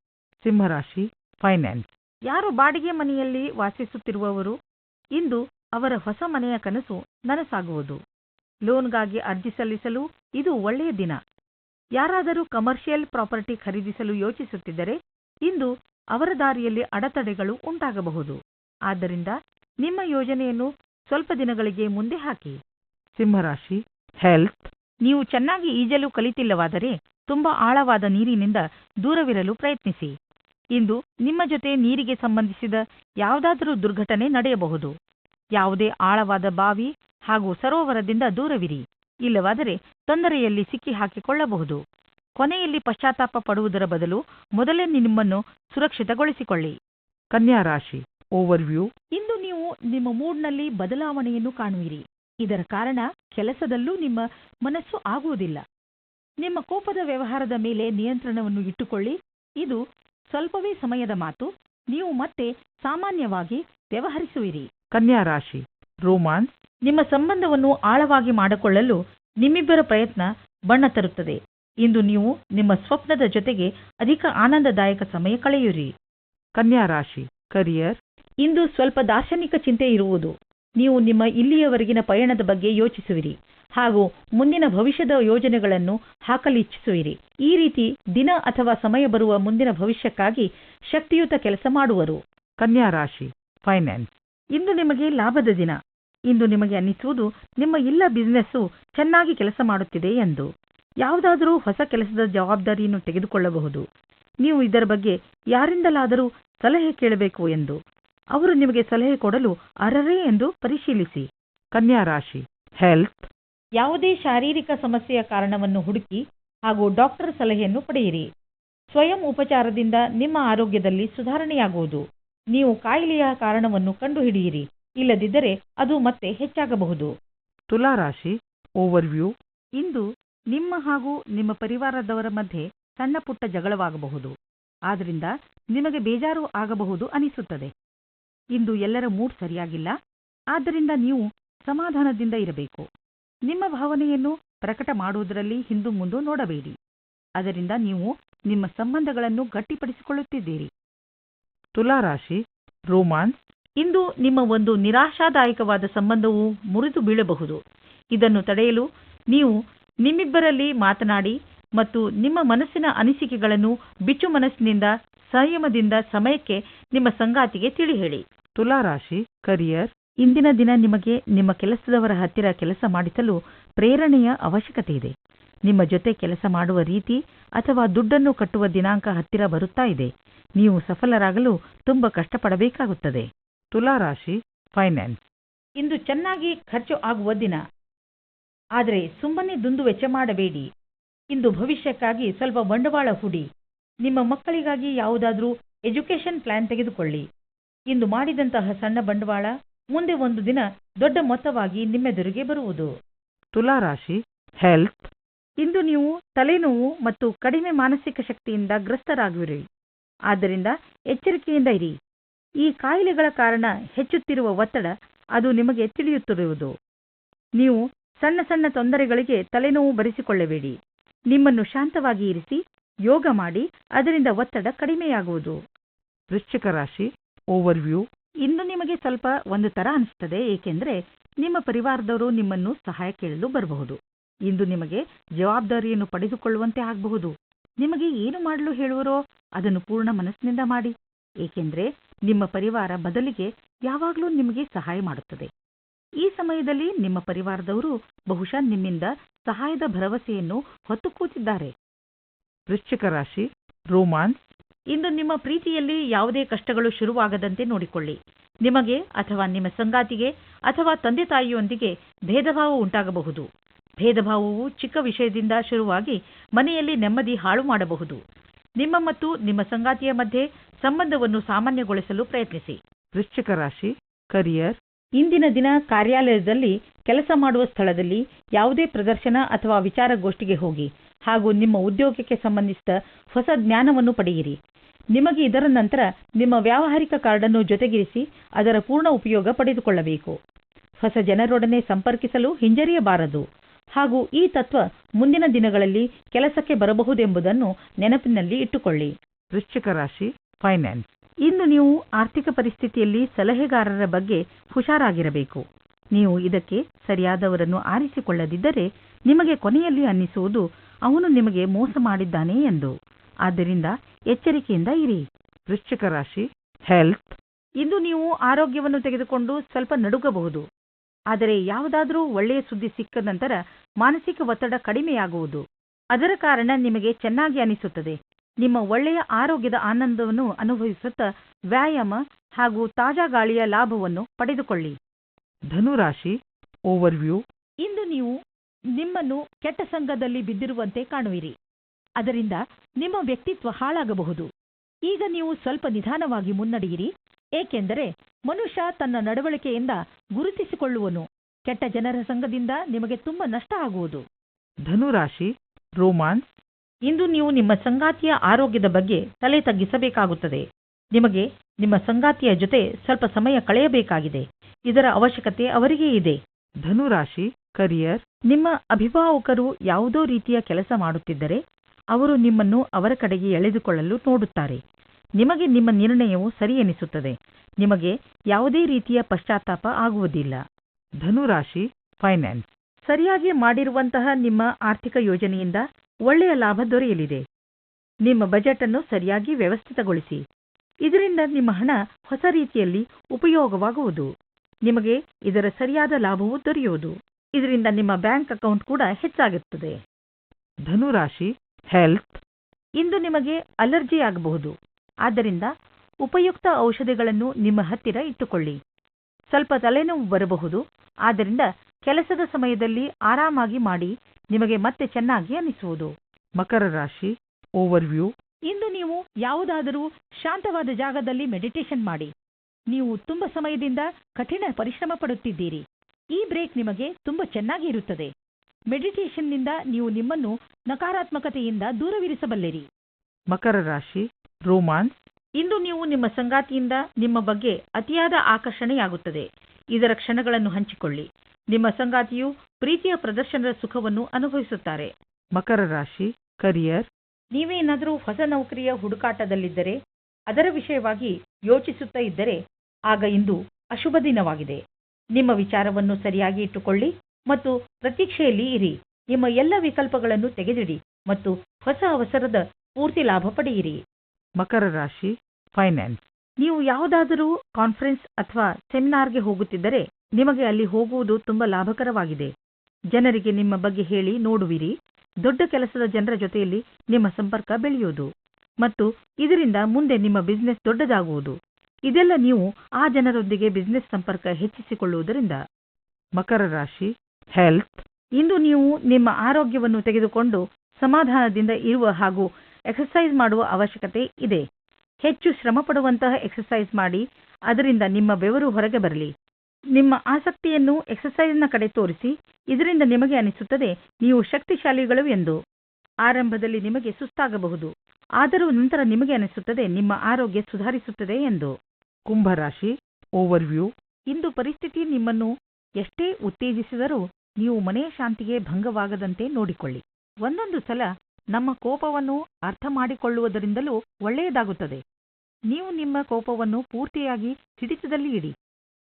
S2: ಸಿಂಹರಾಶಿ ಫೈನಾನ್ಸ್.
S3: ಯಾರು ಬಾಡಿಗೆ ಮನೆಯಲ್ಲಿ ವಾಸಿಸುತ್ತಿರುವವರು? ಇಂದು ಅವರ ಹೊಸ ಮನೆಯ ಕನಸು ನನಸಾಗುವುದು. ಲೋನ್ಗಾಗಿ ಅರ್ಜಿ ಸಲ್ಲಿಸಲು ಇದು ಒಳ್ಳೆಯ ದಿನ. ಯಾರಾದರೂ ಕಮರ್ಷಿಯಲ್ ಪ್ರಾಪರ್ಟಿ ಖರೀದಿಸಲು ಯೋಚಿಸುತ್ತಿದ್ದರೆ ಇಂದು ಅವರ ದಾರಿಯಲ್ಲಿ ಅಡೆತಡೆಗಳು ಉಂಟಾಗಬಹುದು. ಆದ್ದರಿಂದ ನಿಮ್ಮ ಯೋಜನೆಯನ್ನು ಸ್ವಲ್ಪ ದಿನಗಳಿಗೆ ಮುಂದೆ ಹಾಕಿ.
S2: ಸಿಂಹರಾಶಿ ಹೆಲ್ತ್.
S3: ನೀವು ಚೆನ್ನಾಗಿ ಈಜಲು ಕಲಿತಿಲ್ಲವಾದರೆ ತುಂಬಾ ಆಳವಾದ ನೀರಿನಿಂದ ದೂರವಿರಲು ಪ್ರಯತ್ನಿಸಿ. ಇಂದು ನಿಮ್ಮ ಜೊತೆ ನೀರಿಗೆ ಸಂಬಂಧಿಸಿದ ಯಾವುದಾದರೂ ದುರ್ಘಟನೆ ನಡೆಯಬಹುದು. ಯಾವುದೇ ಆಳವಾದ ಬಾವಿ ಹಾಗೂ ಸರೋವರದಿಂದ ದೂರವಿರಿ. ಇಲ್ಲವಾದರೆ ತೊಂದರೆಯಲ್ಲಿ ಸಿಕ್ಕಿ ಹಾಕಿಕೊಳ್ಳಬಹುದು. ಕೊನೆಯಲ್ಲಿ ಪಶ್ಚಾತ್ತಾಪ ಪಡುವುದರ ಬದಲು ಮೊದಲೇ ನಿಮ್ಮನ್ನು ಸುರಕ್ಷಿತಗೊಳಿಸಿಕೊಳ್ಳಿ.
S2: ಕನ್ಯಾ ರಾಶಿ ಓವರ್ವ್ಯೂ
S3: ಇಂದು ನೀವು ನಿಮ್ಮ ಮೂಡ್ನಲ್ಲಿ ಬದಲಾವಣೆಯನ್ನು ಕಾಣುವಿರಿ. ಇದರ ಕಾರಣ ಕೆಲಸದಲ್ಲೂ ನಿಮ್ಮ ಮನಸ್ಸು ಆಗುವುದಿಲ್ಲ. ನಿಮ್ಮ ಕೋಪದ ವ್ಯವಹಾರದ ಮೇಲೆ ನಿಯಂತ್ರಣವನ್ನು ಇಟ್ಟುಕೊಳ್ಳಿ. ಇದು ಸ್ವಲ್ಪವೇ ಸಮಯದ ಮಾತು. ನೀವು ಮತ್ತೆ ಸಾಮಾನ್ಯವಾಗಿ ವ್ಯವಹರಿಸುವಿರಿ.
S2: ಕನ್ಯಾ ರಾಶಿ. ರೋಮಾನ್ಸ್
S3: ನಿಮ್ಮ ಸಂಬಂಧವನ್ನು ಆಳವಾಗಿ ಮಾಡಿಕೊಳ್ಳಲು ನಿಮ್ಮಿಬ್ಬರ ಪ್ರಯತ್ನ ಬಣ್ಣ ತರುತ್ತದೆ. ಇಂದು ನೀವು ನಿಮ್ಮ ಸ್ವಪ್ನದ ಜೊತೆಗೆ ಅಧಿಕ ಆನಂದದಾಯಕ ಸಮಯ ಕಳೆಯಿರಿ
S2: ಕನ್ಯಾ ರಾಶಿ ಕರಿಯರ್
S3: ಇಂದು ಸ್ವಲ್ಪ ದಾರ್ಶನಿಕ ಚಿಂತೆ ಇರುವುದು. ನೀವು ನಿಮ್ಮ ಇಲ್ಲಿಯವರೆಗಿನ ಪಯಣದ ಬಗ್ಗೆ ಯೋಚಿಸುವಿರಿ ಹಾಗೂ ಮುಂದಿನ ಭವಿಷ್ಯದ ಯೋಜನೆಗಳನ್ನು ಹಾಕಲಿಚ್ಛಿಸುವಿರಿ ಈ ರೀತಿ ದಿನ ಅಥವಾ ಸಮಯ ಬರುವ ಮುಂದಿನ ಭವಿಷ್ಯಕ್ಕಾಗಿ ಶಕ್ತಿಯುತ ಕೆಲಸ ಮಾಡುವರು.
S2: ಕನ್ಯಾ ರಾಶಿ ಫೈನಾನ್ಸ್
S3: ಇಂದು ನಿಮಗೆ ಲಾಭದ ದಿನ. ಇಂದು ನಿಮಗೆ ಅನ್ನಿಸುವುದು, ನಿಮ್ಮ ಇಲ್ಲ ಬಿಸ್ನೆಸ್ಸು ಚೆನ್ನಾಗಿ ಕೆಲಸ ಮಾಡುತ್ತಿದೆ ಎಂದು. ಯಾವುದಾದರೂ ಹೊಸ ಕೆಲಸದ ಜವಾಬ್ದಾರಿಯನ್ನು ತೆಗೆದುಕೊಳ್ಳಬಹುದು. ನೀವು ಇದರ ಬಗ್ಗೆ ಯಾರಿಂದಲಾದರೂ ಸಲಹೆ ಕೇಳಬೇಕು ಎಂದು. ಅವರು ನಿಮಗೆ ಸಲಹೆ ಕೊಡಲು ಅರ್ಹರೇ ಎಂದು ಪರಿಶೀಲಿಸಿ.
S2: ಕನ್ಯಾ ರಾಶಿ ಹೆಲ್ತ್
S3: ಯಾವುದೇ ಶಾರೀರಿಕ ಸಮಸ್ಯೆಯ ಕಾರಣವನ್ನು ಹುಡುಕಿ ಹಾಗೂ ಡಾಕ್ಟರ್ ಸಲಹೆಯನ್ನು ಪಡೆಯಿರಿ. ಸ್ವಯಂ ಉಪಚಾರದಿಂದ ನಿಮ್ಮ ಆರೋಗ್ಯದಲ್ಲಿ ಸುಧಾರಣೆಯಾಗುವುದು. ನೀವು ಕಾಯಿಲೆಯ ಕಾರಣವನ್ನು ಕಂಡುಹಿಡಿಯಿರಿ. ಇಲ್ಲದಿದ್ದರೆ ಅದು ಮತ್ತೆ ಹೆಚ್ಚಾಗಬಹುದು.
S2: ತುಲಾ ರಾಶಿ ಓವರ್ವ್ಯೂ
S3: ಇಂದು ನಿಮ್ಮ ಹಾಗೂ ನಿಮ್ಮ ಪರಿವಾರದವರ ಮಧ್ಯೆ ಸಣ್ಣ ಪುಟ್ಟ ಜಗಳವಾಗಬಹುದು. ಆದ್ದರಿಂದ ನಿಮಗೆ ಬೇಜಾರು ಆಗಬಹುದು ಅನಿಸುತ್ತದೆ. ಇಂದು ಎಲ್ಲರ ಮೂಡ್ ಸರಿಯಾಗಿಲ್ಲ. ಆದ್ದರಿಂದ ನೀವು ಸಮಾಧಾನದಿಂದ ಇರಬೇಕು. ನಿಮ್ಮ ಭಾವನೆಯನ್ನು ಪ್ರಕಟ ಮಾಡುವುದರಲ್ಲಿ ಹಿಂದು ಮುಂದು ನೋಡಬೇಡಿ. ಅದರಿಂದ ನೀವು ನಿಮ್ಮ ಸಂಬಂಧಗಳನ್ನು ಗಟ್ಟಿಪಡಿಸಿಕೊಳ್ಳುತ್ತಿದ್ದೀರಿ.
S2: ತುಲಾ ರಾಶಿ ರೋಮಾನ್ಸ್
S3: ಇಂದು ನಿಮ್ಮ ಒಂದು ನಿರಾಶಾದಾಯಕವಾದ ಸಂಬಂಧವು ಮುರಿದು ಬೀಳಬಹುದು. ಇದನ್ನು ತಡೆಯಲು ನೀವು ನಿಮ್ಮಿಬ್ಬರಲ್ಲಿ ಮಾತನಾಡಿ ಮತ್ತು ನಿಮ್ಮ ಮನಸ್ಸಿನ ಅನಿಸಿಕೆಗಳನ್ನು ಬಿಚ್ಚು ಮನಸ್ಸಿನಿಂದ, ಸಂಯಮದಿಂದ, ಸಮಯಕ್ಕೆ ನಿಮ್ಮ ಸಂಗಾತಿಗೆ ತಿಳಿ ಹೇಳಿ
S2: ತುಲಾ ರಾಶಿ ಕರಿಯರ್.
S3: ಇಂದಿನ ದಿನ ನಿಮಗೆ ನಿಮ್ಮ ಕೆಲಸದವರ ಹತ್ತಿರ ಕೆಲಸ ಮಾಡಿಸಲು ಪ್ರೇರಣೆಯ ಅವಶ್ಯಕತೆ ಇದೆ. ನಿಮ್ಮ ಜೊತೆ ಕೆಲಸ ಮಾಡುವ ರೀತಿ ಅಥವಾ ದುಡ್ಡನ್ನು ಕಟ್ಟುವ ದಿನಾಂಕ ಹತ್ತಿರ ಬರುತ್ತಾ ಇದೆ? ನೀವು ಸಫಲರಾಗಲು ತುಂಬ ಕಷ್ಟಪಡಬೇಕಾಗುತ್ತದೆ.
S2: ತುಲಾ ರಾಶಿ ಫೈನಾನ್ಸ್.
S3: ಇಂದು ಚೆನ್ನಾಗಿ ಖರ್ಚು ಆಗುವ ದಿನ. ಆದರೆ ಸುಮ್ಮನೆ ದುಂದು ವೆಚ್ಚ ಮಾಡಬೇಡಿ. ಇಂದು ಭವಿಷ್ಯಕ್ಕಾಗಿ ಸ್ವಲ್ಪ ಬಂಡವಾಳ ಹೂಡಿ. ನಿಮ್ಮ ಮಕ್ಕಳಿಗಾಗಿ ಯಾವುದಾದರೂ ಎಜುಕೇಷನ್ ಪ್ಲಾನ್ ತೆಗೆದುಕೊಳ್ಳಿ. ಇಂದು ಮಾಡಿದಂತಹ ಸಣ್ಣ ಬಂಡವಾಳ ಮುಂದೆ ಒಂದು ದಿನ ದೊಡ್ಡ ಮೊತ್ತವಾಗಿ ನಿಮ್ಮೆದುರಿಗೆ ಬರುವುದು.
S2: ತುಲಾ ರಾಶಿ ಹೆಲ್ತ್.
S3: ಇಂದು ನೀವು ತಲೆನೋವು ಮತ್ತು ಕಡಿಮೆ ಮಾನಸಿಕ ಶಕ್ತಿಯಿಂದ ಗ್ರಸ್ತರಾಗುವಿರಿ. ಆದ್ದರಿಂದ ಎಚ್ಚರಿಕೆಯಿಂದ ಇರಿ. ಈ ಕಾಯಿಲೆಗಳ ಕಾರಣ ಹೆಚ್ಚುತ್ತಿರುವ ಒತ್ತಡ ಅದು ನಿಮಗೆ ತಿಳಿಯುತ್ತಿರುವುದು. ನೀವು ಸಣ್ಣ ಸಣ್ಣ ತೊಂದರೆಗಳಿಗೆ ತಲೆನೋವು ಬರಿಸಿಕೊಳ್ಳಬೇಡಿ. ನಿಮ್ಮನ್ನು ಶಾಂತವಾಗಿ ಇರಿಸಿ ಯೋಗ ಮಾಡಿ ಅದರಿಂದ ಒತ್ತಡ ಕಡಿಮೆಯಾಗುವುದು.
S2: ವೃಶ್ಚಿಕ ರಾಶಿ ಓವರ್ವ್ಯೂ
S3: ಇಂದು ನಿಮಗೆ ಸ್ವಲ್ಪ ಒಂದು ತರ ಅನಿಸ್ತದೆ ಏಕೆಂದರೆ ನಿಮ್ಮ ಪರಿವಾರದವರು ನಿಮ್ಮನ್ನು ಸಹಾಯ ಕೇಳಲು ಬರಬಹುದು. ಇಂದು ನಿಮಗೆ ಜವಾಬ್ದಾರಿಯನ್ನು ಪಡೆದುಕೊಳ್ಳುವಂತೆ ಆಗಬಹುದು. ನಿಮಗೆ ಏನು ಮಾಡಲು ಹೇಳುವರೋ ಅದನ್ನು ಪೂರ್ಣ ಮನಸ್ಸಿನಿಂದ ಮಾಡಿ. ಏಕೆಂದರೆ ನಿಮ್ಮ ಪರಿವಾರ ಬದಲಿಗೆ ಯಾವಾಗಲೂ ನಿಮಗೆ ಸಹಾಯ ಮಾಡುತ್ತದೆ. ಈ ಸಮಯದಲ್ಲಿ ನಿಮ್ಮ ಪರಿವಾರದವರು ಬಹುಶಃ ನಿಮ್ಮಿಂದ ಸಹಾಯದ ಭರವಸೆಯನ್ನು ಹೊತ್ತು ಕೂತಿದ್ದಾರೆ
S2: ವೃಶ್ಚಿಕ ರಾಶಿ ರೋಮಾನ್ಸ್.
S3: ಇಂದು ನಿಮ್ಮ ಪ್ರೀತಿಯಲ್ಲಿ ಯಾವುದೇ ಕಷ್ಟಗಳು ಶುರುವಾಗದಂತೆ ನೋಡಿಕೊಳ್ಳಿ. ನಿಮಗೆ ಅಥವಾ ನಿಮ್ಮ ಸಂಗಾತಿಗೆ ಅಥವಾ ತಂದೆ ತಾಯಿಯೊಂದಿಗೆ ಭೇದಭಾವ ಉಂಟಾಗಬಹುದು. ಭೇದಭಾವವು ಚಿಕ್ಕ ವಿಷಯದಿಂದ ಶುರುವಾಗಿ ಮನೆಯಲ್ಲಿ ನೆಮ್ಮದಿ ಹಾಳು ಮಾಡಬಹುದು. ನಿಮ್ಮ ಮತ್ತು ನಿಮ್ಮ ಸಂಗಾತಿಯ ಮಧ್ಯೆ ಸಂಬಂಧವನ್ನು ಸಾಮಾನ್ಯಗೊಳಿಸಲು ಪ್ರಯತ್ನಿಸಿ.
S2: ವೃಶ್ಚಿಕ ರಾಶಿ ಕರಿಯರ್
S3: ಇಂದಿನ ದಿನ ಕಾರ್ಯಾಲಯದಲ್ಲಿ ಕೆಲಸ ಮಾಡುವ ಸ್ಥಳದಲ್ಲಿ ಯಾವುದೇ ಪ್ರದರ್ಶನ ಅಥವಾ ವಿಚಾರಗೋಷ್ಠಿಗೆ ಹೋಗಿ ಹಾಗೂ ನಿಮ್ಮ ಉದ್ಯೋಗಕ್ಕೆ ಸಂಬಂಧಿಸಿದ ಹೊಸ ಜ್ಞಾನವನ್ನು ಪಡೆಯಿರಿ. ನಿಮಗೆ ಇದರ ನಂತರ ನಿಮ್ಮ ವ್ಯಾವಹಾರಿಕ ಕಾರ್ಡನ್ನು ಜೊತೆಗಿರಿಸಿ ಅದರ ಪೂರ್ಣ ಉಪಯೋಗ ಪಡೆದುಕೊಳ್ಳಬೇಕು. ಹೊಸ ಜನರೊಡನೆ ಸಂಪರ್ಕಿಸಲು ಹಿಂಜರಿಯಬಾರದು. ಹಾಗೂ ಈ ತತ್ವ ಮುಂದಿನ ದಿನಗಳಲ್ಲಿ ಕೆಲಸಕ್ಕೆ ಬರಬಹುದೆಂಬುದನ್ನು ನೆನಪಿನಲ್ಲಿ ಇಟ್ಟುಕೊಳ್ಳಿ.
S2: ವೃಶ್ಚಿಕ ರಾಶಿ ಫೈನಾನ್ಸ್
S3: ಇಂದು ನೀವು ಆರ್ಥಿಕ ಪರಿಸ್ಥಿತಿಯಲ್ಲಿ ಸಲಹೆಗಾರರ ಬಗ್ಗೆ ಹುಷಾರಾಗಿರಬೇಕು. ನೀವು ಇದಕ್ಕೆ ಸರಿಯಾದವರನ್ನು ಆರಿಸಿಕೊಳ್ಳದಿದ್ದರೆ ನಿಮಗೆ ಕೊನೆಯಲ್ಲಿ ಅನ್ನಿಸುವುದು, ಅವನು ನಿಮಗೆ ಮೋಸ ಮಾಡಿದ್ದಾನೆ ಎಂದು. ಆದ್ದರಿಂದ ಎಚ್ಚರಿಕೆಯಿಂದ ಇರಿ.
S2: ವೃಶ್ಚಿಕ ರಾಶಿ ಹೆಲ್ತ್
S3: ಇಂದು ನೀವು ಆರೋಗ್ಯವನ್ನು ತೆಗೆದುಕೊಂಡು ಸ್ವಲ್ಪ ನಡುಗಬಹುದು. ಆದರೆ ಯಾವುದಾದರೂ ಒಳ್ಳೆಯ ಸುದ್ದಿ ಸಿಕ್ಕ ನಂತರ ಮಾನಸಿಕ ಒತ್ತಡ ಕಡಿಮೆಯಾಗುವುದು. ಅದರ ಕಾರಣ ನಿಮಗೆ ಚೆನ್ನಾಗಿ ಅನಿಸುತ್ತದೆ. ನಿಮ್ಮ ಒಳ್ಳೆಯ ಆರೋಗ್ಯದ ಆನಂದವನ್ನು ಅನುಭವಿಸುತ್ತಾ ವ್ಯಾಯಾಮ ಹಾಗೂ ತಾಜಾ ಗಾಳಿಯ ಲಾಭವನ್ನು ಪಡೆದುಕೊಳ್ಳಿ.
S2: ಧನುರಾಶಿ ಓವರ್ವ್ಯೂ.
S3: ಇಂದು ನೀವು ನಿಮ್ಮನ್ನು ಕೆಟ್ಟ ಸಂಘದಲ್ಲಿ ಬಿದ್ದಿರುವಂತೆ ಕಾಣುವಿರಿ. ಅದರಿಂದ ನಿಮ್ಮ ವ್ಯಕ್ತಿತ್ವ ಹಾಳಾಗಬಹುದು. ಈಗ ನೀವು ಸ್ವಲ್ಪ ನಿಧಾನವಾಗಿ ಮುನ್ನಡೆಯಿರಿ. ಏಕೆಂದರೆ ಮನುಷ್ಯ ತನ್ನ ನಡವಳಿಕೆಯಿಂದ ಗುರುತಿಸಿಕೊಳ್ಳುವನು. ಕೆಟ್ಟ ಜನರ ಸಂಘದಿಂದ ನಿಮಗೆ ತುಂಬ ನಷ್ಟ ಆಗುವುದು.
S2: ಧನುರಾಶಿ, ರೋಮಾನ್ಸ್,
S3: ಇಂದು ನೀವು ನಿಮ್ಮ ಸಂಗಾತಿಯ ಆರೋಗ್ಯದ ಬಗ್ಗೆ ತಲೆ ತಗ್ಗಿಸಬೇಕಾಗುತ್ತದೆ. ನಿಮಗೆ ನಿಮ್ಮ ಸಂಗಾತಿಯ ಜೊತೆ ಸ್ವಲ್ಪ ಸಮಯ ಕಳೆಯಬೇಕಾಗಿದೆ. ಇದರ ಅವಶ್ಯಕತೆ ಅವರಿಗೆ ಇದೆ.
S2: ಧನುರಾಶಿ, ಕರಿಯರ್,
S3: ನಿಮ್ಮ ಅಭಿಭಾವಕರು ಯಾವುದೋ ರೀತಿಯ ಕೆಲಸ ಮಾಡುತ್ತಿದ್ದರೆ, ಅವರು ನಿಮ್ಮನ್ನು ಅವರ ಕಡೆಗೆ ಎಳೆದುಕೊಳ್ಳಲು ನೋಡುತ್ತಾರೆ. ನಿಮಗೆ ನಿಮ್ಮ ನಿರ್ಣಯವು ಸರಿ ಎನಿಸುತ್ತದೆ. ನಿಮಗೆ ಯಾವುದೇ ರೀತಿಯ ಪಶ್ಚಾತ್ತಾಪ ಆಗುವುದಿಲ್ಲ.
S2: ಧನುರಾಶಿ ಫೈನಾನ್ಸ್
S3: ಸರಿಯಾಗಿ ಮಾಡಿರುವಂತಹ ನಿಮ್ಮ ಆರ್ಥಿಕ ಯೋಜನೆಯಿಂದ ಒಳ್ಳೆಯ ಲಾಭ ದೊರೆಯಲಿದೆ. ನಿಮ್ಮ ಬಜೆಟ್ ಅನ್ನು ಸರಿಯಾಗಿ ವ್ಯವಸ್ಥಿತಗೊಳಿಸಿ. ಇದರಿಂದ ನಿಮ್ಮ ಹಣ ಹೊಸ ರೀತಿಯಲ್ಲಿ ಉಪಯೋಗವಾಗುವುದು. ನಿಮಗೆ ಇದರ ಸರಿಯಾದ ಲಾಭವು ದೊರೆಯುವುದು. ಇದರಿಂದ ನಿಮ್ಮ ಬ್ಯಾಂಕ್ ಅಕೌಂಟ್ ಕೂಡ ಹೆಚ್ಚಾಗುತ್ತದೆ.
S2: ಧನುರಾಶಿ ಹೆಲ್ತ್
S3: ಇಂದು ನಿಮಗೆ ಅಲರ್ಜಿ ಆಗಬಹುದು. ಆದ್ದರಿಂದ ಉಪಯುಕ್ತ ಔಷಧಿಗಳನ್ನು ನಿಮ್ಮ ಹತ್ತಿರ ಇಟ್ಟುಕೊಳ್ಳಿ. ಸ್ವಲ್ಪ ತಲೆನೋವು ಬರಬಹುದು ಆದ್ದರಿಂದ ಕೆಲಸದ ಸಮಯದಲ್ಲಿ ಆರಾಮಾಗಿ ಮಾಡಿ ನಿಮಗೆ ಮತ್ತೆ ಚೆನ್ನಾಗಿ ಅನಿಸುವುದು.
S2: ಮಕರ ರಾಶಿ ಓವರ್ವ್ಯೂ
S3: ಇಂದು ನೀವು ಯಾವುದಾದರೂ ಶಾಂತವಾದ ಜಾಗದಲ್ಲಿ ಮೆಡಿಟೇಷನ್ ಮಾಡಿ. ನೀವು ತುಂಬ ಸಮಯದಿಂದ ಕಠಿಣ ಪರಿಶ್ರಮ ಪಡುತ್ತಿದ್ದೀರಿ. ಈ ಬ್ರೇಕ್ ನಿಮಗೆ ತುಂಬ ಚೆನ್ನಾಗಿ ಇರುತ್ತದೆ. ಮೆಡಿಟೇಷನ್ನಿಂದ ನೀವು ನಿಮ್ಮನ್ನು ನಕಾರಾತ್ಮಕತೆಯಿಂದ ದೂರವಿರಿಸಬಲ್ಲಿರಿ.
S2: ಮಕರ ರಾಶಿ ರೋಮಾನ್ಸ್
S3: ಇಂದು ನೀವು ನಿಮ್ಮ ಸಂಗಾತಿಯಿಂದ ನಿಮ್ಮ ಬಗ್ಗೆ ಅತಿಯಾದ ಆಕರ್ಷಣೆಯಾಗುತ್ತದೆ. ಇದರ ಕ್ಷಣಗಳನ್ನು ಹಂಚಿಕೊಳ್ಳಿ. ನಿಮ್ಮ ಸಂಗಾತಿಯು ಪ್ರೀತಿಯ ಪ್ರದರ್ಶನದ ಸುಖವನ್ನು ಅನುಭವಿಸುತ್ತಾರೆ.
S2: ಮಕರ ರಾಶಿ ಕರಿಯರ್
S3: ನೀವೇನಾದರೂ ಹೊಸ ನೌಕರಿಯ ಹುಡುಕಾಟದಲ್ಲಿದ್ದರೆ ಅದರ ವಿಷಯವಾಗಿ ಯೋಚಿಸುತ್ತಾ ಇದ್ದರೆ ಆಗ ಇಂದು ಅಶುಭ ದಿನವಾಗಿದೆ. ನಿಮ್ಮ ವಿಚಾರವನ್ನು ಸರಿಯಾಗಿ ಇಟ್ಟುಕೊಳ್ಳಿ ಮತ್ತು ಪ್ರತೀಕ್ಷೆಯಲ್ಲಿ ಇರಿ. ನಿಮ್ಮ ಎಲ್ಲ ವಿಕಲ್ಪಗಳನ್ನು ತೆಗೆದಿಡಿ ಮತ್ತು ಹೊಸ ಅವಸರದ ಪೂರ್ತಿ ಲಾಭ ಪಡೆಯಿರಿ.
S2: ಮಕರ ರಾಶಿ ಫೈನಾನ್ಸ್
S3: ನೀವು ಯಾವುದಾದರೂ ಕಾನ್ಫರೆನ್ಸ್ ಅಥವಾ ಸೆಮಿನಾರ್ಗೆ ಹೋಗುತ್ತಿದ್ದರೆ ನಿಮಗೆ ಅಲ್ಲಿ ಹೋಗುವುದು ತುಂಬಾ ಲಾಭಕರವಾಗಿದೆ. ಜನರಿಗೆ ನಿಮ್ಮ ಬಗ್ಗೆ ಹೇಳಿ ನೋಡುವಿರಿ. ದೊಡ್ಡ ಕೆಲಸದ ಜನರ ಜೊತೆಯಲ್ಲಿ ನಿಮ್ಮ ಸಂಪರ್ಕ ಬೆಳೆಯುವುದು. ಮತ್ತು ಇದರಿಂದ ಮುಂದೆ ನಿಮ್ಮ ಬಿಸ್ನೆಸ್ ದೊಡ್ಡದಾಗುವುದು. ಇದೆಲ್ಲ ನೀವು ಆ ಜನರೊಂದಿಗೆ ಬಿಸ್ನೆಸ್ ಸಂಪರ್ಕ ಹೆಚ್ಚಿಸಿಕೊಳ್ಳುವುದರಿಂದ.
S2: ಮಕರ ರಾಶಿ ಹೆಲ್ತ್
S3: ಇಂದು ನೀವು ನಿಮ್ಮ ಆರೋಗ್ಯವನ್ನು ತೆಗೆದುಕೊಂಡು ಸಮಾಧಾನದಿಂದ ಇರುವ ಹಾಗೂ ಎಕ್ಸರ್ಸೈಸ್ ಮಾಡುವ ಅವಶ್ಯಕತೆ ಇದೆ. ಹೆಚ್ಚು ಶ್ರಮ ಪಡುವಂತಹ ಎಕ್ಸಸೈಸ್ ಮಾಡಿ, ಅದರಿಂದ ನಿಮ್ಮ ಬೆವರು ಹೊರಗೆ ಬರಲಿ. ನಿಮ್ಮ ಆಸಕ್ತಿಯನ್ನು ಎಕ್ಸರ್ಸೈಸ್ನ ಕಡೆ ತೋರಿಸಿ, ಇದರಿಂದ ನಿಮಗೆ ಅನಿಸುತ್ತದೆ, ನೀವು ಶಕ್ತಿಶಾಲಿಗಳು ಎಂದು. ಆರಂಭದಲ್ಲಿ ನಿಮಗೆ ಸುಸ್ತಾಗಬಹುದು, ಆದರೂ ನಂತರ ನಿಮಗೆ ಅನಿಸುತ್ತದೆ, ನಿಮ್ಮ ಆರೋಗ್ಯ ಸುಧಾರಿಸುತ್ತದೆ ಎಂದು.
S2: ಕುಂಭರಾಶಿ, ಓವರ್ವ್ಯೂ.
S3: ಇಂದು ಪರಿಸ್ಥಿತಿ ನಿಮ್ಮನ್ನು ಎಷ್ಟೇ ಉತ್ತೇಜಿಸಿದರೂ, ನೀವು ಮನೆಯ ಶಾಂತಿಗೆ ಭಂಗವಾಗದಂತೆ ನೋಡಿಕೊಳ್ಳಿ. ಒಂದೊಂದು ಸಲ ನಮ್ಮ ಕೋಪವನ್ನು ಅರ್ಥ ಮಾಡಿಕೊಳ್ಳುವುದರಿಂದಲೂ ಒಳ್ಳೆಯದಾಗುತ್ತದೆ. ನೀವು ನಿಮ್ಮ ಕೋಪವನ್ನು ಪೂರ್ತಿಯಾಗಿ ಹಿಡಿತದಲ್ಲಿ ಇಡಿ.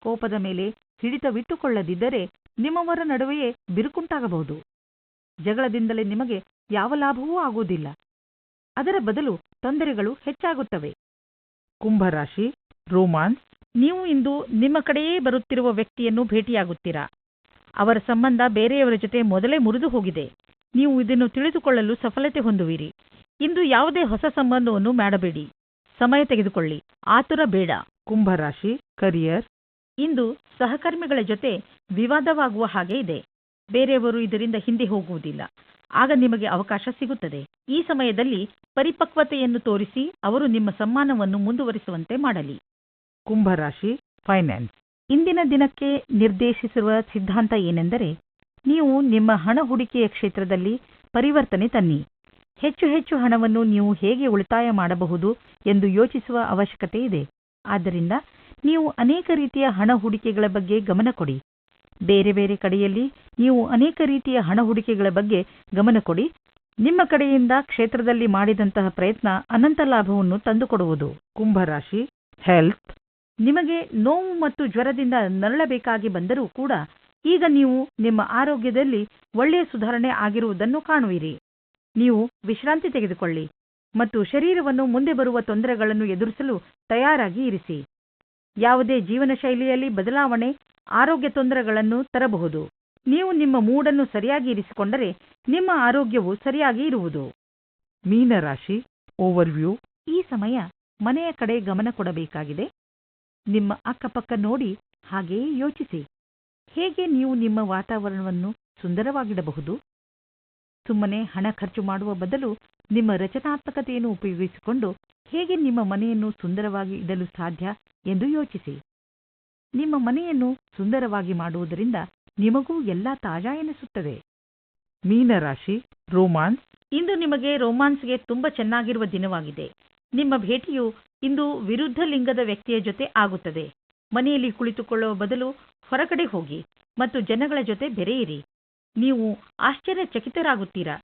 S3: ಕೋಪದ ಮೇಲೆ ಹಿಡಿತವಿಟ್ಟುಕೊಳ್ಳದಿದ್ದರೆ ನಿಮ್ಮವರ ನಡುವೆಯೇ ಬಿರುಕುಂಟಾಗಬಹುದು. ಜಗಳದಿಂದಲೇ ನಿಮಗೆ ಯಾವ ಲಾಭವೂ ಆಗುವುದಿಲ್ಲ. ಅದರ ಬದಲು ತೊಂದರೆಗಳು ಹೆಚ್ಚಾಗುತ್ತವೆ.
S2: ಕುಂಭರಾಶಿ, ರೋಮಾನ್ಸ್,
S3: ನೀವು ಇಂದು ನಿಮ್ಮ ಕಡೆಯೇ ಬರುತ್ತಿರುವ ವ್ಯಕ್ತಿಯನ್ನು ಭೇಟಿಯಾಗುತ್ತೀರಾ? ಅವರ ಸಂಬಂಧ ಬೇರೆಯವರ ಜೊತೆ ಮೊದಲೇ ಮುರಿದು ಹೋಗಿದೆ. ನೀವು ಇದನ್ನು ತಿಳಿದುಕೊಳ್ಳಲು ಸಫಲತೆ ಹೊಂದುವಿರಿ. ಇಂದು ಯಾವುದೇ ಹೊಸ ಸಂಬಂಧವನ್ನು ಮಾಡಬೇಡಿ. ಸಮಯ ತೆಗೆದುಕೊಳ್ಳಿ. ಆತುರ ಬೇಡ.
S2: ಕುಂಭರಾಶಿ ಕರಿಯರ್
S3: ಇಂದು ಸಹಕರ್ಮಿಗಳ ಜೊತೆ ವಿವಾದವಾಗುವ ಹಾಗೆ ಇದೆ. ಬೇರೆಯವರು ಇದರಿಂದ ಹಿಂದೆ ಹೋಗುವುದಿಲ್ಲ. ಆಗ ನಿಮಗೆ ಅವಕಾಶ ಸಿಗುತ್ತದೆ. ಈ ಸಮಯದಲ್ಲಿ ಪರಿಪಕ್ವತೆಯನ್ನು ತೋರಿಸಿ ಅವರು ನಿಮ್ಮ ಸಮ್ಮಾನವನ್ನು ಮುಂದುವರಿಸುವಂತೆ ಮಾಡಲಿ.
S2: ಕುಂಭರಾಶಿ ಫೈನಾನ್ಸ್
S3: ಇಂದಿನ ದಿನಕ್ಕೆ ನಿರ್ದೇಶಿಸಿರುವ ಸಿದ್ಧಾಂತ ಏನೆಂದರೆ ನೀವು ನಿಮ್ಮ ಹಣ ಹೂಡಿಕೆಯ ಕ್ಷೇತ್ರದಲ್ಲಿ ಪರಿವರ್ತನೆ ತನ್ನಿ. ಹೆಚ್ಚು ಹೆಚ್ಚು ಹಣವನ್ನು ನೀವು ಹೇಗೆ ಉಳಿತಾಯ ಮಾಡಬಹುದು ಎಂದು ಯೋಚಿಸುವ ಅವಶ್ಯಕತೆ ಇದೆ. ಆದ್ದರಿಂದ ನೀವು ಅನೇಕ ರೀತಿಯ ಹಣ ಹೂಡಿಕೆಗಳ ಬಗ್ಗೆ ಗಮನ ಕೊಡಿ. ಬೇರೆ ಬೇರೆ ಕಡೆಯಲ್ಲಿ ನೀವು ಅನೇಕ ರೀತಿಯ ಹಣ ಹೂಡಿಕೆಗಳ ಬಗ್ಗೆ ಗಮನ ಕೊಡಿ. ನಿಮ್ಮ ಕಡೆಯಿಂದ ಕ್ಷೇತ್ರದಲ್ಲಿ ಮಾಡಿದಂತಹ ಪ್ರಯತ್ನ ಅನಂತ ಲಾಭವನ್ನು ತಂದುಕೊಡುವುದು.
S2: ಕುಂಭರಾಶಿ ಹೆಲ್ತ್
S3: ನಿಮಗೆ ನೋವು ಮತ್ತು ಜ್ವರದಿಂದ ನರಳಬೇಕಾಗಿ ಬಂದರೂ ಕೂಡ ಈಗ ನೀವು ನಿಮ್ಮ ಆರೋಗ್ಯದಲ್ಲಿ ಒಳ್ಳೆಯ ಸುಧಾರಣೆ ಆಗಿರುವುದನ್ನು ಕಾಣುವಿರಿ. ನೀವು ವಿಶ್ರಾಂತಿ ತೆಗೆದುಕೊಳ್ಳಿ ಮತ್ತು ಶರೀರವನ್ನು ಮುಂದೆ ಬರುವ ತೊಂದರೆಗಳನ್ನು ಎದುರಿಸಲು ತಯಾರಾಗಿ ಇರಿಸಿ. ಯಾವುದೇ ಜೀವನ ಶೈಲಿಯಲ್ಲಿ ಬದಲಾವಣೆ ಆರೋಗ್ಯ ತೊಂದರೆಗಳನ್ನು ತರಬಹುದು. ನೀವು ನಿಮ್ಮ ಮೂಡನ್ನು ಸರಿಯಾಗಿ ಇರಿಸಿಕೊಂಡರೆ ನಿಮ್ಮ ಆರೋಗ್ಯವು ಸರಿಯಾಗಿ ಇರುವುದು.
S2: ಮೀನರಾಶಿ ಓವರ್ವ್ಯೂ
S3: ಈ ಸಮಯ ಮನೆಯ ಕಡೆ ಗಮನ ಕೊಡಬೇಕಾಗಿದೆ. ನಿಮ್ಮ ಅಕ್ಕಪಕ್ಕ ನೋಡಿ ಹಾಗೆಯೇ ಯೋಚಿಸಿ. ಹೇಗೆ ನೀವು ನಿಮ್ಮ ವಾತಾವರಣವನ್ನು ಸುಂದರವಾಗಿಡಬಹುದು? ಸುಮ್ಮನೆ ಹಣ ಖರ್ಚು ಮಾಡುವ ಬದಲು ನಿಮ್ಮ ರಚನಾತ್ಮಕತೆಯನ್ನು ಉಪಯೋಗಿಸಿಕೊಂಡು ಹೇಗೆ ನಿಮ್ಮ ಮನೆಯನ್ನು ಸುಂದರವಾಗಿ ಇಡಲು ಸಾಧ್ಯ ಎಂದು ಯೋಚಿಸಿ. ನಿಮ್ಮ ಮನೆಯನ್ನು ಸುಂದರವಾಗಿ ಮಾಡುವುದರಿಂದ ನಿಮಗೂ ಎಲ್ಲ ತಾಜಾ ಎನಿಸುತ್ತದೆ.
S2: ಮೀನರಾಶಿ, ರೋಮಾನ್ಸ್.
S3: ಇಂದು ನಿಮಗೆ ರೋಮಾನ್ಸ್ಗೆ ತುಂಬಾ ಚೆನ್ನಾಗಿರುವ ದಿನವಾಗಿದೆ. ನಿಮ್ಮ ಭೇಟಿಯು ಇಂದು ವಿರುದ್ಧ ಲಿಂಗದ ವ್ಯಕ್ತಿಯ ಜೊತೆ ಆಗುತ್ತದೆ. ಮನೆಯಲ್ಲಿ ಕುಳಿತುಕೊಳ್ಳುವ ಬದಲು ಹೊರಗಡೆ ಹೋಗಿ ಮತ್ತು ಜನಗಳ ಜೊತೆ ಬೆರೆಯಿರಿ. ನೀವು ಆಶ್ಚರ್ಯಚಕಿತರಾಗುತ್ತೀರಾ?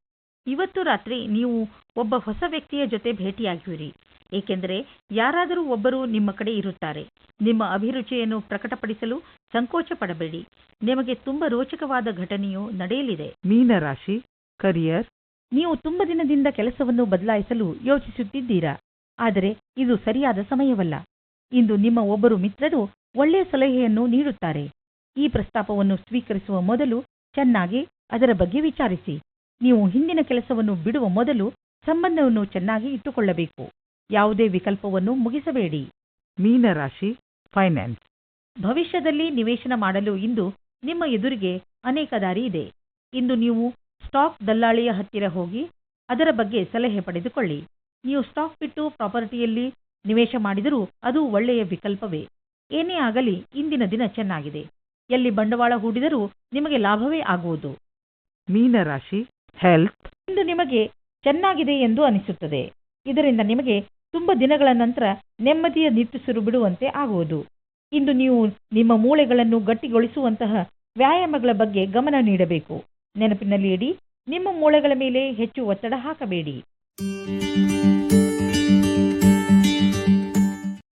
S3: ಇವತ್ತು ರಾತ್ರಿ ನೀವು ಒಬ್ಬ ಹೊಸ ವ್ಯಕ್ತಿಯ ಜೊತೆ ಭೇಟಿಯಾಗುವಿರಿ ಏಕೆಂದರೆ ಯಾರಾದರೂ ಒಬ್ಬರು ನಿಮ್ಮ ಕಡೆ ಇರುತ್ತಾರೆ. ನಿಮ್ಮ ಅಭಿರುಚಿಯನ್ನು ಪ್ರಕಟಪಡಿಸಲು ಸಂಕೋಚ ಪಡಬೇಡಿ ನಿಮಗೆ ತುಂಬ ರೋಚಕವಾದ ಘಟನೆಯು ನಡೆಯಲಿದೆ.
S2: ಮೀನರಾಶಿ ಕರಿಯರ್.
S3: ನೀವು ತುಂಬ ದಿನದಿಂದ ಕೆಲಸವನ್ನು ಬದಲಾಯಿಸಲು ಯೋಚಿಸುತ್ತಿದ್ದೀರಾ? ಆದರೆ ಇದು ಸರಿಯಾದ ಸಮಯವಲ್ಲ. ಇಂದು ನಿಮ್ಮ ಒಬ್ಬರು ಮಿತ್ರರು ಒಳ್ಳೆಯ ಸಲಹೆಯನ್ನು ನೀಡುತ್ತಾರೆ. ಈ ಪ್ರಸ್ತಾಪವನ್ನು ಸ್ವೀಕರಿಸುವ ಮೊದಲು ಚೆನ್ನಾಗಿ ಅದರ ಬಗ್ಗೆ ವಿಚಾರಿಸಿ. ನೀವು ಹಿಂದಿನ ಕೆಲಸವನ್ನು ಬಿಡುವ ಮೊದಲು ಸಂಬಂಧವನ್ನು ಚೆನ್ನಾಗಿ ಇಟ್ಟುಕೊಳ್ಳಬೇಕು. ಯಾವುದೇ ವಿಕಲ್ಪವನ್ನು ಮುಗಿಸಬೇಡಿ.
S2: ಮೀನರಾಶಿ ಫೈನಾನ್ಸ್.
S3: ಭವಿಷ್ಯದಲ್ಲಿ ನಿವೇಶನ ಮಾಡಲು ಇಂದು ನಿಮ್ಮ ಎದುರಿಗೆ ಅನೇಕ ದಾರಿ ಇದೆ. ಇಂದು ನೀವು ಸ್ಟಾಕ್ ದಲ್ಲಾಳಿಯ ಹತ್ತಿರ ಹೋಗಿ ಅದರ ಬಗ್ಗೆ ಸಲಹೆ ಪಡೆದುಕೊಳ್ಳಿ. ನೀವು ಸ್ಟಾಕ್ ಬಿಟ್ಟು ಪ್ರಾಪರ್ಟಿಯಲ್ಲಿ ನಿವೇಶ ಮಾಡಿದರೂ ಅದು ಒಳ್ಳೆಯ ವಿಕಲ್ಪವೇ. ಏನೇ ಆಗಲಿ ಇಂದಿನ ದಿನ ಚೆನ್ನಾಗಿದೆ. ಎಲ್ಲಿ ಬಂಡವಾಳ ಹೂಡಿದರೂ ನಿಮಗೆ ಲಾಭವೇ ಆಗುವುದು.
S2: ಮೀನರಾಶಿ ಹೆಲ್ತ್
S3: ಇಂದು ನಿಮಗೆ ಚೆನ್ನಾಗಿದೆ ಎಂದು ಅನಿಸುತ್ತದೆ. ಇದರಿಂದ ನಿಮಗೆ ತುಂಬ ದಿನಗಳ ನಂತರ ನೆಮ್ಮದಿಯ ನಿಟ್ಟುಸಿರು ಬಿಡುವಂತೆ ಆಗುವುದು. ಇಂದು ನೀವು ನಿಮ್ಮ ಮೂಳೆಗಳನ್ನು ಗಟ್ಟಿಗೊಳಿಸುವಂತಹ ವ್ಯಾಯಾಮಗಳ ಬಗ್ಗೆ ಗಮನ ನೀಡಬೇಕು. ನೆನಪಿನಲ್ಲಿ ಇಡಿ ನಿಮ್ಮ ಮೂಳೆಗಳ ಮೇಲೆ ಹೆಚ್ಚು ಒತ್ತಡ ಹಾಕಬೇಡಿ.